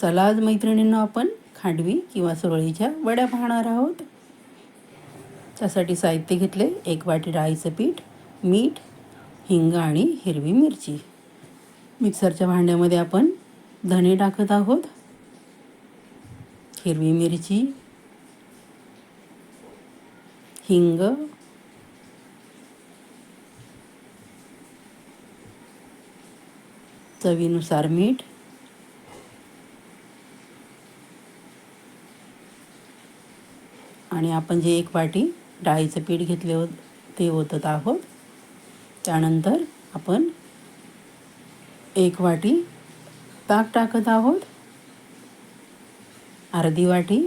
चला आज मैत्रिणींना आपण खांडवी किंवा सुरळीच्या वड्या पाहणार आहोत. त्यासाठी साहित्य घेतले एक वाटी डाळीचं पीठ मीठ हिंग आणि हिरवी मिरची. मिक्सरच्या भांड्यामध्ये आपण धणे टाकत आहोत हिरवी मिरची हिंग चवीनुसार मीठ आणि आपण जे एक वाटी डाळीचं पीठ घेतले होत ते ओतत आहोत. त्यानंतर आपण एक वाटी ताक टाकत आहोत. अर्धी वाटी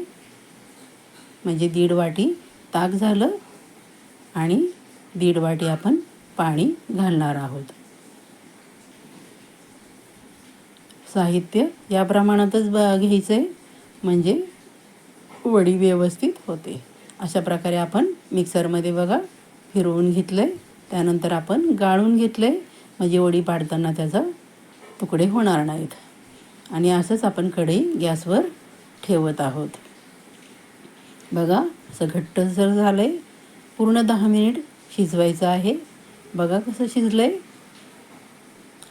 म्हणजे दीड वाटी ताक झालं आणि दीड वाटी आपण पाणी घालणार आहोत. साहित्य या प्रमाणातच ब घ्यायचं आहे म्हणजे वडी व्यवस्थित होते. अशा प्रकारे आपण मिक्सरमध्ये बघा फिरवून घेतलं आहे त्यानंतर आपण गाळून घेतलं आहे म्हणजे वडी पाडताना त्याचा तुकडे होणार नाहीत. आणि असंच आपण कढई गॅसवर ठेवत आहोत. बघा असं घट्ट जर झालं आहे पूर्ण दहा मिनिट शिजवायचं आहे. बघा कसं शिजलं आहे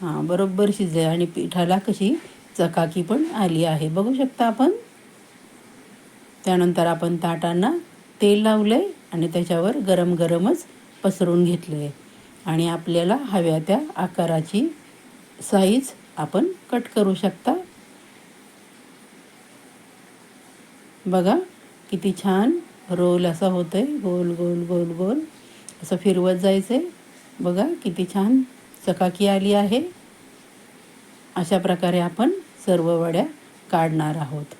हां बरोबर शिजलं आहे आणि पिठाला कशी चकाकी पण आली आहे. बघू शकता आपण. त्यानंतर आपण ताटांना तेल लावलं आहे आणि त्याच्यावर गरम गरमच पसरून घेतलं आहे आणि आपल्याला हव्या त्या आकाराची साईज आपण कट करू शकता. बघा किती छान रोल असा होतं आहे गोल गोल गोल गोल. असं फिरवत जायचं आहे बघा किती छान चकाकी आली आहे. अशा प्रकारे आपण सर्व वड्या काढणार आहोत.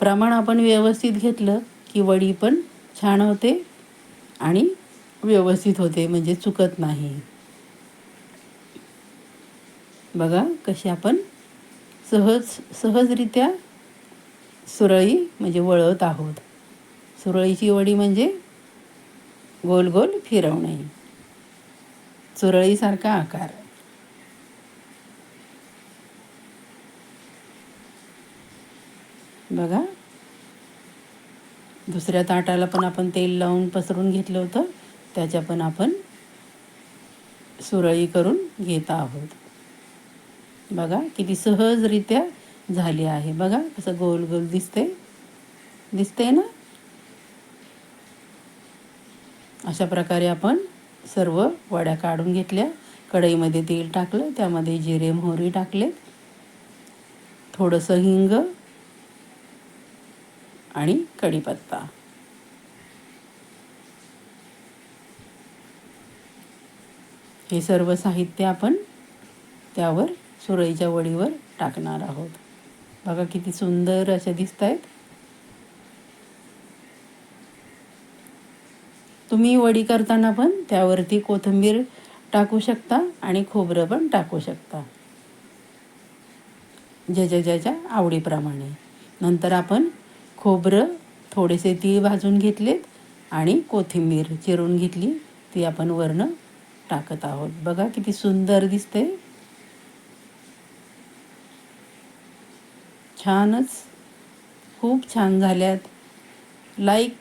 प्रमाण आपण व्यवस्थित घेतलं. की वडी पण छान होते आणि व्यवस्थित होते म्हणजे चुकत नाही. बघा कशी आपण सहज सहजरित्या सुरळी म्हणजे वळत आहोत. सुरळीची वडी म्हणजे गोल गोल फिरवणे. सुरळीसारखा आकार. बघा दुसऱ्या ताटाला पण आपण तेल लावून पसरून घेतलं होतं. त्याच्या पण आपण सुरळी करून घेत आहोत. बघा किती सहजरित्या झाली आहे. बघा कसं गोल गोल दिसते. दिसते ना? अशा प्रकारे आपण सर्व वड्या काढून घेतल्या. कढईमध्ये तेल टाकलं. त्यामध्ये जिरे मोहरी टाकले थोडंसं हिंग आणि कढीपत्ता. हे सर्व साहित्य आपण त्यावर सुरईच्या वडीवर टाकणार आहोत. बघा किती सुंदर अशा दिसत आहेत तुम्ही वडी करताना पण त्यावरती कोथिंबीर टाकू शकता आणि खोबरं पण टाकू शकता. ज्याच्या ज्याच्या आवडीप्रमाणे. नंतर आपण खोबरं थोडेसे तीळ भाजून घेतलेत आणि कोथिंबीर चिरून घेतली. ती आपण वरनं टाकत आहोत. बघा किती सुंदर दिसते छानच. खूप छान झाल्यात. लाईक